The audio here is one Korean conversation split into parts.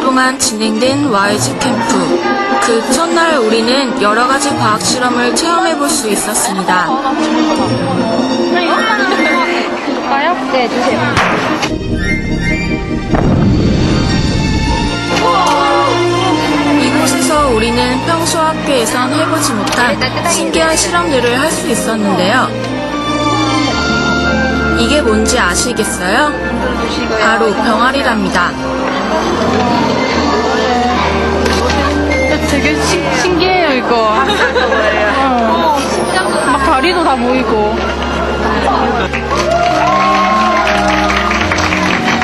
동안 진행된 와이즈 캠프. 그 첫날 우리는 여러 가지 과학 실험을 체험해 볼 수 있었습니다. 네, 주세요. 이곳에서 우리는 평소 학교에선 해보지 못한 신기한 실험들을 할 수 있었는데요. 뭔지 아시겠어요? 바로 병아리랍니다. 되게 신, 신기해요, 이거. 어. 막 다리도 다 보이고.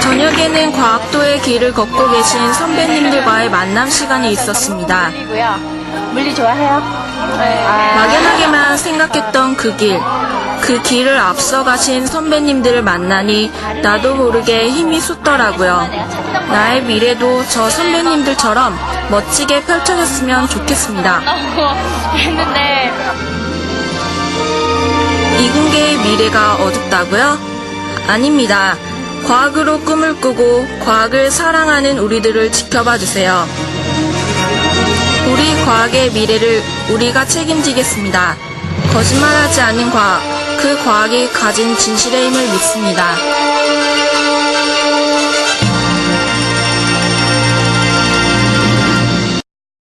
저녁에는 과학도의 길을 걷고 계신 선배님들과의 만남 시간이 있었습니다. 물리 좋아해요? 네. 막연하게만 생각했던 그 길. 그 길을 앞서 가신 선배님들을 만나니 나도 모르게 힘이 솟더라고요. 나의 미래도 저 선배님들처럼 멋지게 펼쳐졌으면 좋겠습니다. 했는데, 이공계의 미래가 어둡다고요? 아닙니다. 과학으로 꿈을 꾸고 과학을 사랑하는 우리들을 지켜봐 주세요. 우리 과학의 미래를 우리가 책임지겠습니다. 거짓말하지 않는 과학, 그 과학이 가진 진실의 힘을 믿습니다.